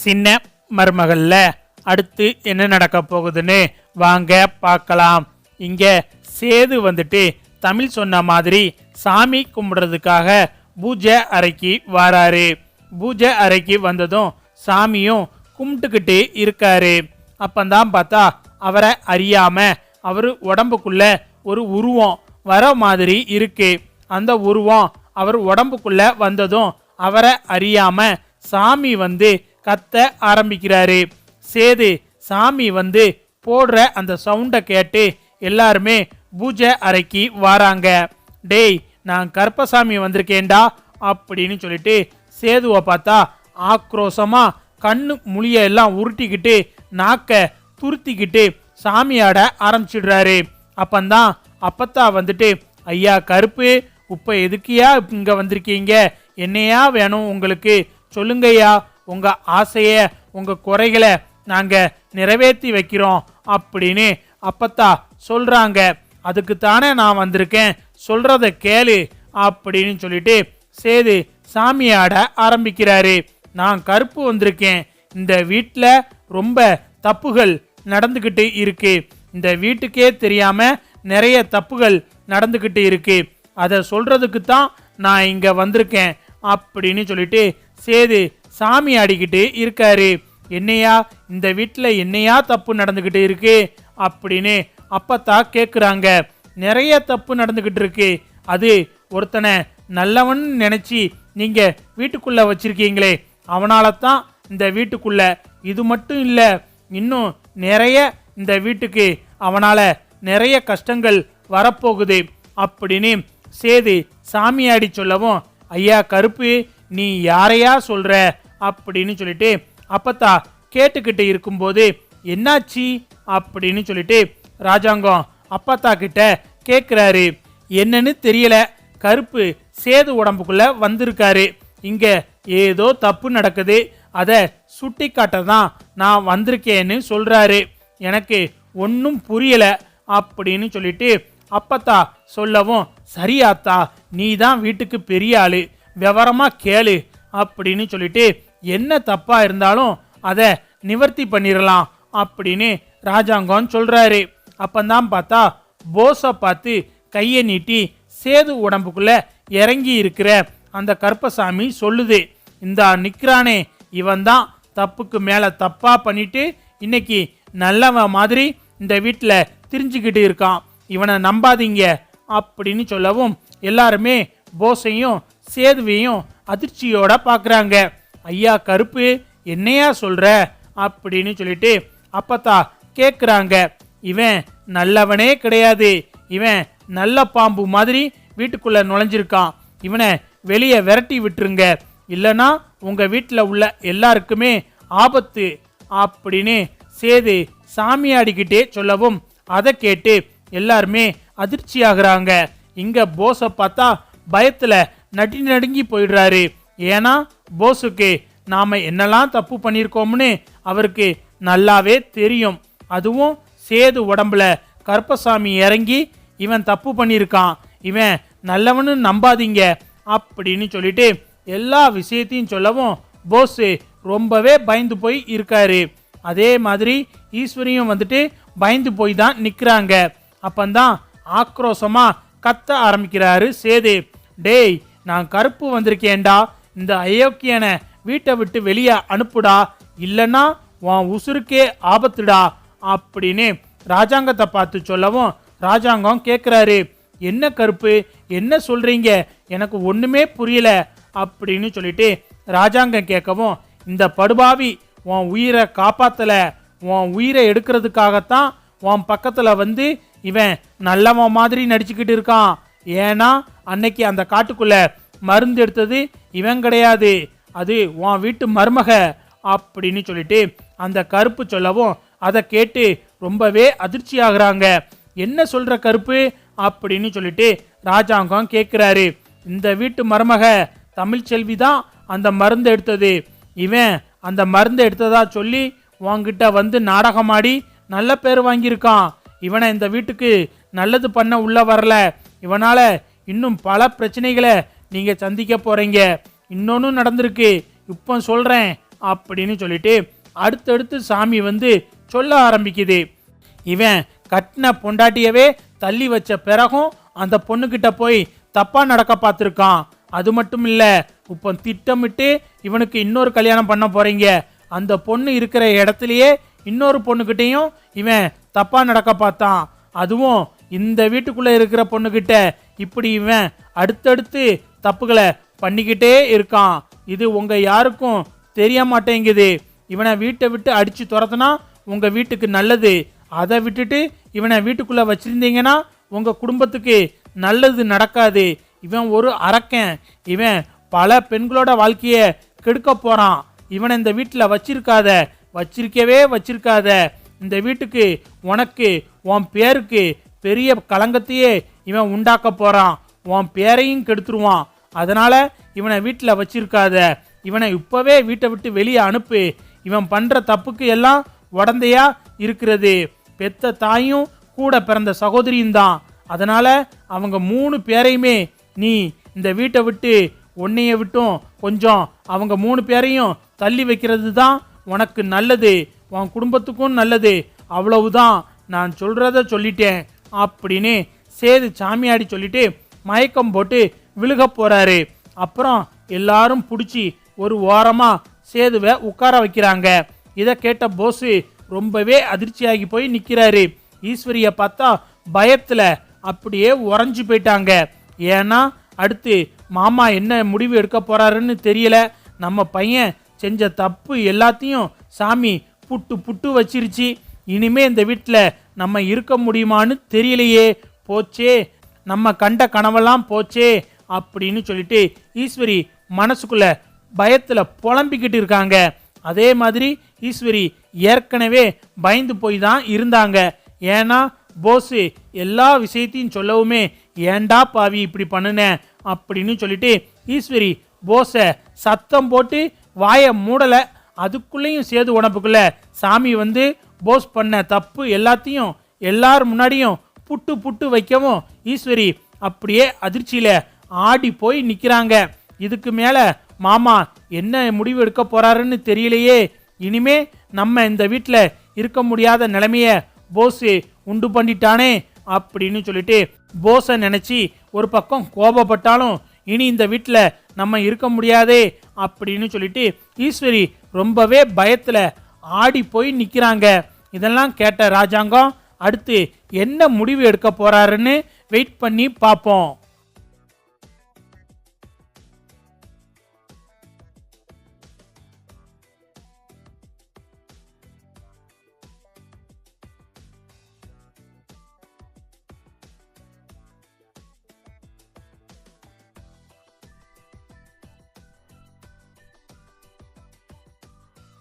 சின்ன மருமகள்ல அடுத்து என்ன நடக்க போகுதுன்னு வாங்க பார்க்கலாம். இங்க சேது வந்துட்டு தமிழ் சொன்ன மாதிரி சாமி கும்பிடுறதுக்காக பூஜை அறைக்கு வராரு. பூஜை அறைக்கு வந்ததும் சாமியும் கும்பிட்டுக்கிட்டு இருக்காரு. அப்பந்தான் பார்த்தா அவரை அறியாம அவர் உடம்புக்குள்ள ஒரு உருவம் வர மாதிரி இருக்கு. அந்த உருவம் அவர் உடம்புக்குள்ள வந்ததும் அவரை அறியாம சாமி வந்து கத்த ஆரம்பிக்கிறாரு. சேது சாமி வந்து போடுற அந்த சவுண்டை கேட்டு எல்லாருமே பூஜை அறைக்கு வராங்க. டேய் நான் கருப்பசாமி வந்திருக்கேன்டா அப்படின்னு சொல்லிட்டு சேதுவை பார்த்தா ஆக்ரோஷமா கண்ணு முழிய எல்லாம் உருட்டிக்கிட்டு நாக்க துருத்திக்கிட்டு சாமியாட ஆரம்பிச்சிடுறாரு. அப்பந்தான் அப்பத்தா வந்துட்டு ஐயா கருப்பு இப்போ எதுக்கியா இங்கே வந்திருக்கீங்க? என்னையா வேணும் உங்களுக்கு? சொல்லுங்கய்யா. உங்கள் ஆசையை உங்கள் குறைகளை நாங்கள் நிறைவேற்றி வைக்கிறோம் அப்படின்னு அப்பத்தா சொல்கிறாங்க அதுக்கு தானே நான் வந்திருக்கேன். சொல்கிறத கேளு அப்படின்னு சொல்லிட்டு சேது சாமியாட ஆரம்பிக்கிறாரு. நான் கருப்பு வந்திருக்கேன். இந்த வீட்டில் ரொம்ப தப்புகள் நடந்துக்கிட்டு இருக்கு. இந்த வீட்டுக்கே தெரியாமல் நிறைய தப்புகள் நடந்துக்கிட்டு இருக்கு. அதை சொல்கிறதுக்கு தான் நான் இங்கே வந்திருக்கேன் அப்படின்னு சொல்லிட்டு சேது சாமி ஆடிக்கிட்டு இருக்காரு. என்னையா இந்த வீட்டில் என்னையா தப்பு நடந்துக்கிட்டு இருக்கு? அப்படின்னு அப்பத்தா கேட்குறாங்க நிறைய தப்பு நடந்துக்கிட்டு இருக்கு. அது ஒருத்தனை நல்லவன் நினச்சி நீங்கள் வீட்டுக்குள்ளே வச்சுருக்கீங்களே அவனால தான் இந்த வீட்டுக்குள்ளே. இது மட்டும் இல்லை இன்னும் நிறைய இந்த வீட்டுக்கு அவனால் நிறைய கஷ்டங்கள் வரப்போகுது. அப்படின்னு சேது சாமியாடி சொல்லவும் ஐயா கருப்பு நீ யாரையா சொல்கிற அப்படின்னு சொல்லிட்டு அப்பத்தா கேட்டுக்கிட்டு இருக்கும்போது என்னாச்சு? அப்படின்னு சொல்லிட்டு ராஜாங்கம் அப்பத்தா கிட்ட கேட்குறாரு என்னன்னு தெரியல. கருப்பு சேது உடம்புக்குள்ள வந்திருக்காரு. இங்க ஏதோ தப்பு நடக்குது. அதை சுட்டி காட்ட தான் நான் வந்திருக்கேன்னு சொல்றாரு. எனக்கு ஒன்றும் புரியல. அப்படின்னு சொல்லிட்டு அப்பத்தா சொல்லவும் சரியாத்தா நீ தான் வீட்டுக்கு பெரிய ஆளு. விவரமா கேளு. அப்படின்னு சொல்லிட்டு என்ன தப்பா இருந்தாலும் அதை நிவர்த்தி பண்ணிடலாம் அப்படின்னு ராஜாங்கம் சொல்றாரு. அப்பந்தான் பார்த்தா போஸை பார்த்து கையை நீட்டி சேது உடம்புக்குள்ள இறங்கி இருக்கிற அந்த கருப்பசாமி சொல்லுது இந்த நிக்கிறானே இவன் தான் தப்புக்கு மேலே தப்பாக பண்ணிட்டு இன்னைக்கு நல்லவன் மாதிரி இந்த வீட்டில் திரிஞ்சுக்கிட்டு இருக்கான். இவனை நம்பாதீங்க அப்படின்னு சொல்லவும் எல்லாருமே போஸையும் சேதுவையும் அதிர்ச்சியோட பார்க்குறாங்க ஐயா கருப்பு என்னையா சொல்கிற அப்படின்னு சொல்லிட்டு அப்பத்தா கேட்குறாங்க இவன் நல்லவனே கிடையாது. இவன் நல்ல பாம்பு மாதிரி வீட்டுக்குள்ளே நுழைஞ்சிருக்கான். இவனை வெளியே விரட்டி விட்டுருங்க. இல்லைனா உங்கள் வீட்டில் உள்ள எல்லாருக்குமே ஆபத்து அப்படின்னு சேது சாமியாடிக்கிட்டே சொல்லவும் அதை கேட்டு எல்லாருமே அதிர்ச்சி ஆகுறாங்க. இங்கே போஸை பார்த்தா பயத்தில் நடி நடுங்கி போயிடுறாரு. ஏன்னா போஸுக்கு நாம் என்னெல்லாம் தப்பு பண்ணியிருக்கோம்னு அவருக்கு நல்லாவே தெரியும். அதுவும் சேது உடம்புல கருப்பசாமி இறங்கி இவன் தப்பு பண்ணியிருக்கான். இவன் நல்லவனு நம்பாதீங்க அப்படின்னு சொல்லிட்டு எல்லா விஷயத்தையும் சொல்லவும் போஸு ரொம்பவே பயந்து போய் இருக்காரு. அதே மாதிரி ஈஸ்வரியும் வந்துட்டு பயந்து போய் தான் நிற்கிறாங்க அப்பந்தான் ஆக்ரோஷமாக கத்த ஆரம்பிக்கிறாரு சேது. டேய் நான் கருப்பு வந்திருக்கேன்டா. இந்த அயோக்கியனை வீட்டை விட்டு வெளியே அனுப்புடா இல்லைன்னா உன் உசுருக்கே ஆபத்துடா அப்படின்னு ராஜாங்கத்தை பார்த்து சொல்லவும் ராஜாங்கம் கேட்குறாரு என்ன கருப்பு? என்ன சொல்கிறீங்க எனக்கு ஒன்றுமே புரியல அப்படின்னு சொல்லிட்டு ராஜாங்கம் கேட்கவும் இந்த படுபாவி உன் உயிரை காப்பாற்றலை உன் உயிரை எடுக்கிறதுக்காகத்தான் உன் பக்கத்தில் வந்து இவன் நல்லவன் மாதிரி நடிச்சுக்கிட்டு இருக்கான். ஏன்னா அன்னைக்கு அந்த காட்டுக்குள்ளே மருந்து எடுத்தது இவன் கிடையாது. அது உன் வீட்டு மருமக அப்படின்னு சொல்லிட்டு அந்த கருப்பு சொல்லவும் அதை கேட்டு ரொம்பவே அதிர்ச்சி ஆகுறாங்க என்ன சொல்ற கருப்பு? அப்படின்னு சொல்லிட்டு ராஜாங்கம் கேட்குறாரு. இந்த வீட்டு மருமக தமிழ்ச்செல்வி தான் அந்த மருந்து எடுத்தது. இவன் அந்த மருந்து எடுத்ததா சொல்லி உன்கிட்ட வந்து நாடகமாடி நல்ல பேர் வாங்கியிருக்கான். இவனை இந்த வீட்டுக்கு நல்லது பண்ண உள்ள வரல. இவனால் இன்னும் பல பிரச்சனைகளை நீங்கள் சந்திக்க போகிறீங்க இன்னொன்றும் நடந்திருக்கு. இப்போ சொல்கிறேன் அப்படின்னு சொல்லிட்டு அடுத்தடுத்து சாமி வந்து சொல்ல ஆரம்பிக்குது. இவன் கட்டின பொண்டாட்டியவே தள்ளி வச்ச பிறகும் அந்த பொண்ணுக்கிட்ட போய் தப்பாக நடக்க பார்த்துருக்கான். அது மட்டும் இல்லை இப்போ திட்டமிட்டு இவனுக்கு இன்னொரு கல்யாணம் பண்ண போகிறீங்க அந்த பொண்ணு இருக்கிற இடத்துலையே இன்னொரு பொண்ணுக்கிட்டேயும் இவன் தப்பாக நடக்க பார்த்தான். அதுவும் இந்த வீட்டுக்குள்ளே இருக்கிற பொண்ணுக்கிட்ட இப்படி இவன் அடுத்தடுத்து தப்புகளை பண்ணிக்கிட்டே இருக்கான். இது உங்க யாருக்கும் தெரிய மாட்டேங்குது இவனை வீட்டை விட்டு அடிச்சு துரத்துனா உங்க வீட்டுக்கு நல்லது. அதை விட்டுட்டு இவனை வீட்டுக்குள்ள வச்சிருந்தீங்கன்னா உங்க குடும்பத்துக்கு நல்லது நடக்காது. இவன் ஒரு அரக்கன். இவன் பல பெண்களோட வாழ்க்கைய கெடுக்க போறான். இவனை இந்த வீட்டில் வச்சிருக்காத. வச்சிருக்கவே வச்சிருக்காத. இந்த வீட்டுக்கு உனக்கு உன் பேருக்கு பெரிய களங்கத்தையே இவன் உண்டாக்க போறான். உன் பேரையும் கெடுத்துருவான். அதனால இவனை வீட்டில் வச்சிருக்காத. இவனை இப்போவே வீட்டை விட்டு வெளியே அனுப்பு. இவன் பண்ணுற தப்புக்கு எல்லாம் உடந்தையா இருக்கிறது. பெத்த தாயும் கூட பிறந்த சகோதரியும் தான். அதனால் அவங்க மூணு பேரையுமே நீ இந்த வீட்டை விட்டு உன்னைய விட்டும் கொஞ்சம் அவங்க மூணு பேரையும் தள்ளி வைக்கிறது தான் உனக்கு நல்லது. உன் குடும்பத்துக்கும் நல்லது. அவ்வளவுதான் நான் சொல்கிறத சொல்லிட்டேன். அப்படின்னு சேது சாமியாடி சொல்லிட்டு மயக்கம் போட்டு விழுக போகிறாரு அப்புறம் எல்லாரும் பிடிச்சி ஒரு ஓரமாக சேதுவை உட்கார வைக்கிறாங்க. இதை கேட்ட போஸு ரொம்பவே அதிர்ச்சியாகி போய் நிற்கிறாரு ஈஸ்வரியை பார்த்தா பயத்தில் அப்படியே உறைஞ்சு போயிட்டாங்க. ஏன்னா அடுத்து மாமா என்ன முடிவு எடுக்க போகிறாருன்னு தெரியல. நம்ம பையன் செஞ்ச தப்பு எல்லாத்தையும் சாமி புட்டு புட்டு வச்சிருச்சு. இனிமே இந்த வீட்டில் நம்ம இருக்க முடியுமான்னு தெரியலையே. போச்சே. நம்ம கண்ட கனவெல்லாம் போச்சே அப்படின்னு சொல்லிட்டு ஈஸ்வரி மனசுக்குள்ள பயத்தில் புலம்பிக்கிட்டு இருக்காங்க. அதே மாதிரி ஈஸ்வரி ஏற்கனவே பயந்து போய் தான் இருந்தாங்க. ஏன்னா போஸு எல்லா விஷயத்தையும் சொல்லவுமே ஏண்டா பாவி இப்படி பண்ணுன? அப்படின்னு சொல்லிட்டு ஈஸ்வரி போஸை சத்தம் போட்டு வாயை மூடலை. அதுக்குள்ளேயும் சேது உடம்புக்குள்ள சாமி வந்து போஸ் பண்ண தப்பு எல்லாத்தையும் எல்லார் முன்னாடியும் புட்டு புட்டு வைக்கவும் ஈஸ்வரி அப்படியே அதிர்ச்சியில் ஆடி போய் நிற்கிறாங்க இதுக்கு மேலே மாமா என்ன முடிவு எடுக்க போகிறாருன்னு தெரியலையே. இனிமே நம்ம இந்த வீட்டில் இருக்க முடியாத நிலைமையை போஸு உண்டு பண்ணிட்டானே அப்படின்னு சொல்லிட்டு போஸை நினச்சி ஒரு பக்கம் கோபப்பட்டாலும் இனி இந்த வீட்டில் நம்ம இருக்க முடியாதே அப்படின்னு சொல்லிட்டு ஈஸ்வரி ரொம்பவே பயத்தில் ஆடி போய் நிற்கிறாங்க இதெல்லாம் கேட்ட ராஜாங்கம் அடுத்து என்ன முடிவு எடுக்க போகிறாருன்னு வெயிட் பண்ணி பார்ப்போம்.